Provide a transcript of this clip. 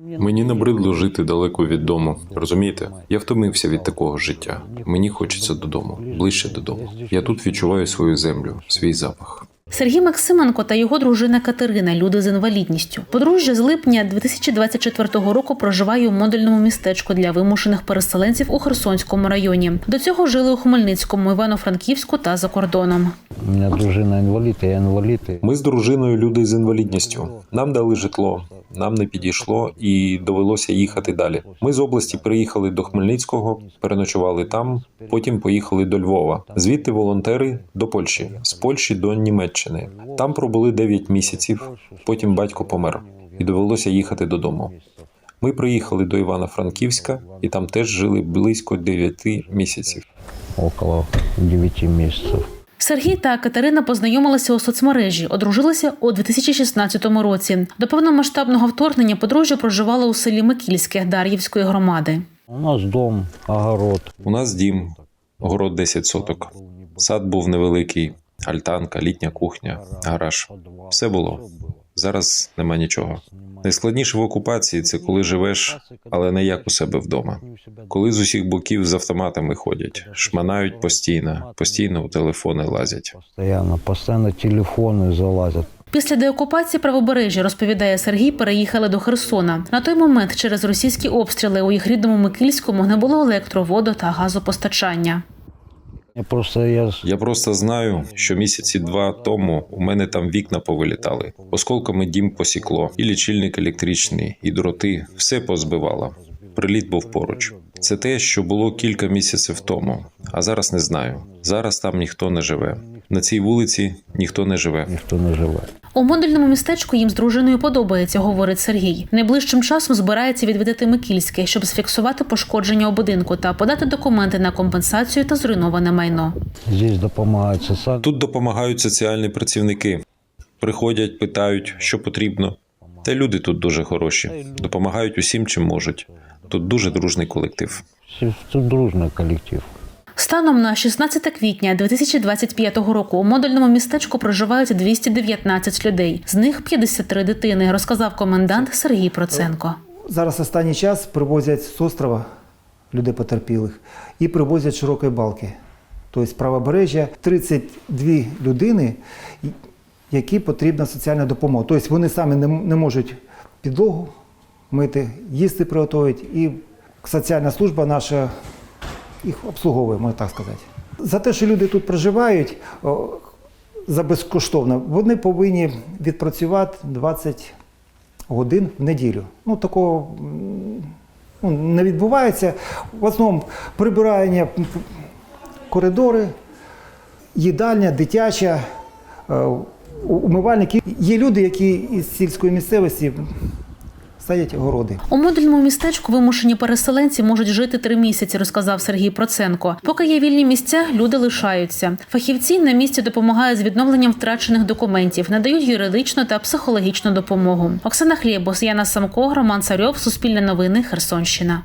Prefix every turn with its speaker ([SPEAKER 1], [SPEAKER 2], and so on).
[SPEAKER 1] Мені набридло жити далеко від дому. Розумієте? Я втомився від такого життя. Мені хочеться додому, ближче додому. Я тут відчуваю свою землю, свій запах.
[SPEAKER 2] Сергій Максименко та його дружина Катерина, люди з інвалідністю. Подружжя з липня 2024 року проживає у модульному містечку для вимушених переселенців у Херсонському районі. До цього жили у Хмельницькому, Івано-Франківську та за кордоном.
[SPEAKER 3] У меня дружина інвалід, я інвалід.
[SPEAKER 1] Ми з дружиною люди з інвалідністю. Нам дали житло, нам не підійшло і довелося їхати далі. Ми з області приїхали до Хмельницького, переночували там, потім поїхали до Львова. Звідти волонтери до Польщі, з Польщі до Німеччини. Там пробули 9 місяців. Потім батько помер, і довелося їхати додому. Ми приїхали до Івано-Франківська і там теж жили близько 9 місяців.
[SPEAKER 3] около 9 місяців.
[SPEAKER 2] Сергій та Катерина познайомилися у соцмережі, одружилися у 2016 році. До повномасштабного вторгнення подружжя проживало у селі Микільське Дар'ївської громади.
[SPEAKER 3] У нас дом, огород.
[SPEAKER 1] У нас дім, город 10 соток. Сад був невеликий, альтанка, літня кухня, гараж. Все було. Зараз нема нічого. Найскладніше в окупації це коли живеш, але не як у себе вдома. Коли з усіх боків з автоматами ходять, шманають постійно, постійно у телефони лазять.
[SPEAKER 3] Постоянно, постоянно телефони залазять.
[SPEAKER 2] Після деокупації правобережжя, розповідає Сергій, переїхали до Херсона. На той момент через російські обстріли у їх рідному Микільському не було електро, водо та газопостачання.
[SPEAKER 3] Я просто я
[SPEAKER 1] Я просто знаю, що місяці два тому у мене там вікна повилітали. Осколками дім посікло, і лічильник електричний, і дроти все позбивало. Приліт був поруч. Це те, що було кілька місяців тому. А зараз не знаю. Зараз там ніхто не живе. На цій вулиці ніхто не живе.
[SPEAKER 3] ніхто не живе.
[SPEAKER 2] У модульному містечку їм з дружиною подобається, говорить Сергій. Найближчим часом збирається відвідати Микільське, щоб зфіксувати пошкодження у будинку та подати документи на компенсацію та зруйноване майно.
[SPEAKER 1] Тут допомагають соціальні працівники. Приходять, питають, що потрібно. Та люди тут дуже хороші, допомагають усім, чим можуть. Тут дуже дружний колектив.
[SPEAKER 3] Тут дружний колектив.
[SPEAKER 2] Станом на 16 квітня 2025 року у модульному містечку проживають 219 людей, з них 53 дитини, розказав комендант Сергій Проценко.
[SPEAKER 4] Зараз останній час привозять з острова людей потерпілих і привозять широкої балки. Тобто правобережжя 32 людини, які потрібна соціальна допомога. Тобто вони самі не можуть підлогу мити, їсти приготувати, і соціальна служба наша їх обслуговує, можна так сказати. За те, що люди тут проживають за безкоштовно, вони повинні відпрацювати 20 годин в неділю. Ну, такого ну, не відбувається. В основному прибирання коридори, їдальня, дитяча, е, умивальники. Є люди, які із сільської місцевості садять огороди.
[SPEAKER 2] У модульному містечку вимушені переселенці можуть жити три місяці, розказав Сергій Проценко. Поки є вільні місця, люди лишаються. Фахівці на місці допомагають з відновленням втрачених документів, надають юридичну та психологічну допомогу. Оксана Хлєбос, Яна Самко, Роман Царьов, Суспільне новини, Херсонщина.